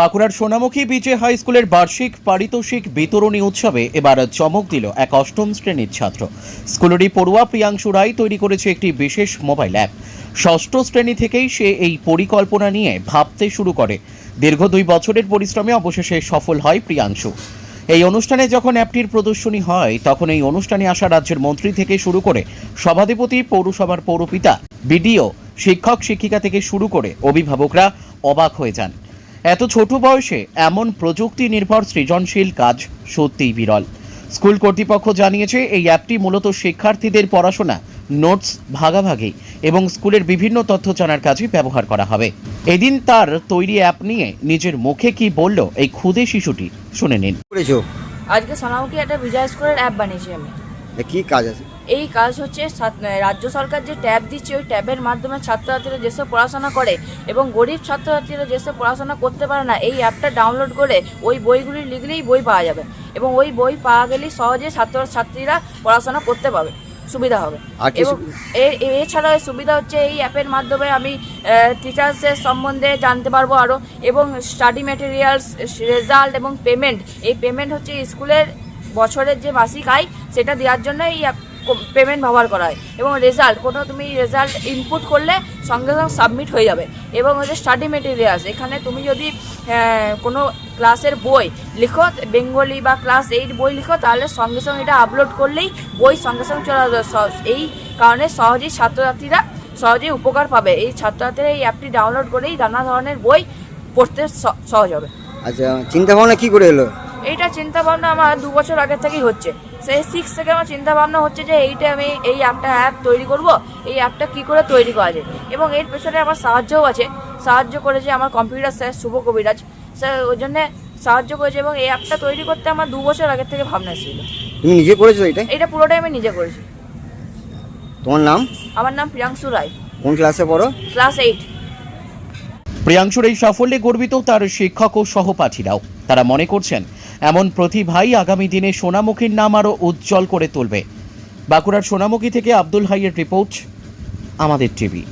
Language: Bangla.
বাঁকুড়ার সোনামুখী বিজে হাই স্কুলের বার্ষিক পারিতোষিক বিতরণী উৎসবে এবার চমক দিল এক অষ্টম শ্রেণির ছাত্র। স্কুলেরই পড়ুয়া প্রিয়াংশু রায় তৈরি করেছে একটি বিশেষ মোবাইল অ্যাপ। ষষ্ঠ শ্রেণি থেকেই সে এই পরিকল্পনা নিয়ে ভাবতে শুরু করে। দীর্ঘ দুই বছরের পরিশ্রমে অবশেষে সফল হয় প্রিয়াংশু। এই অনুষ্ঠানে যখন অ্যাপটির প্রদর্শনী হয়, তখন এই অনুষ্ঠানে আসা রাজ্যের মন্ত্রী থেকে শুরু করে সভাধিপতি, পৌরসভার পৌরপিতা, বিডিও শিক্ষক শিক্ষিকা থেকে শুরু করে অভিভাবকরা অবাক হয়ে যান। এত ছোট বয়সে এমন প্রযুক্তি নির্ভর সৃজনশীল কাজ সত্যিই বিরল। স্কুল কর্তৃপক্ষ জানিয়েছে এই অ্যাপটি মূলত শিক্ষার্থীদের পড়াশোনা নোটস ভাগাভাগি এবং স্কুলের বিভিন্ন তথ্য জানার কাজে ব্যবহার করা হবে। এদিন তার তৈরি অ্যাপ নিয়ে নিজের মুখে কি বলল এই ক্ষুদে শিশুটি শুনে নিন। করেছ? আজকে সোনামুখী একটা বিজয় স্কুলের অ্যাপ বানিয়েছি আমি। কি কাজ আছে? এই কাজ হচ্ছে রাজ্য সরকার যে ট্যাব দিচ্ছে ওই ট্যাবের মাধ্যমে ছাত্রছাত্রীরা যেসব পড়াশোনা করে এবং গরিব ছাত্রছাত্রীরা যেসব পড়াশোনা করতে পারে না এই অ্যাপটা ডাউনলোড করে ওই বইগুলি লিখলেই বই পাওয়া যাবে এবং ওই বই পাওয়া গেলেই সহজে ছাত্রছাত্রীরা পড়াশোনা করতে পারবে সুবিধা হবে। এবং এছাড়াও সুবিধা হচ্ছে এই অ্যাপের মাধ্যমে আমি টিচার্সের সম্বন্ধে জানতে পারব আরও এবং স্টাডি ম্যাটেরিয়ালস রেজাল্ট এবং পেমেন্ট এই পেমেন্ট হচ্ছে স্কুলের বছরের যে মাসিক আয় সেটা দেওয়ার জন্য এই পেমেন্ট ব্যবহার করা হয়। এবং রেজাল্ট কোনো তুমি রেজাল্ট ইনপুট করলে সঙ্গে সঙ্গে সাবমিট হয়ে যাবে। এবং হচ্ছে স্টাডি মেটেরিয়ালস এখানে তুমি যদি কোনো ক্লাসের বই লিখো বেঙ্গলি বা ক্লাস এইট বই লিখো তাহলে সঙ্গে সঙ্গে এটা আপলোড করলেই বই সঙ্গে সঙ্গে চলে আসবে। এই কারণে সহজেই ছাত্রছাত্রীরা সহজেই উপকার পাবে। এই ছাত্রছাত্রীরা এই অ্যাপটি ডাউনলোড করেই নানা ধরনের বই পড়তে সহজ হবে। আচ্ছা চিন্তা ভাবনা কি করে এলো? এইটা চিন্তা ভাবনা আমার দু বছর আগে থেকেই হচ্ছে। সেই সিক্স থেকে আমার চিন্তা ভাবনা হচ্ছে যে এইটা আমি এই অ্যাপটা অ্যাপ তৈরি করব এই অ্যাপটা কি করে তৈরি করা যায়? এবং এর পেছনে আমার সাহায্যও আছে। সাহায্য করেছে আমার কম্পিউটার স্যার শুভ কবিরাজ। স্যার ওই জন্যে সাহায্য করেছে এবং এই অ্যাপটা তৈরি করতে আমার দু বছর আগের থেকে ভাবনা ছিল। তুমি নিজে করেছ এটা? এটা পুরোটাই আমি নিজে করেছি। তোমার নাম? আমার নাম প্রিয়াংশু রায়। কোন ক্লাসে পড়ো? ক্লাস এইট প্রিয়াংশুর এই সাফল্যে গর্বিত তার শিক্ষক ও সহপাঠীরাও। তারা মনে করছেন, এমন প্রতিভাই আগামী দিনে সোনামুখীর নাম আরও উজ্জ্বল করে তুলবে। বাঁকুড়ার সোনামুখী থেকে আব্দুল হাইয়ের রিপোর্ট, আমাদের টিভি।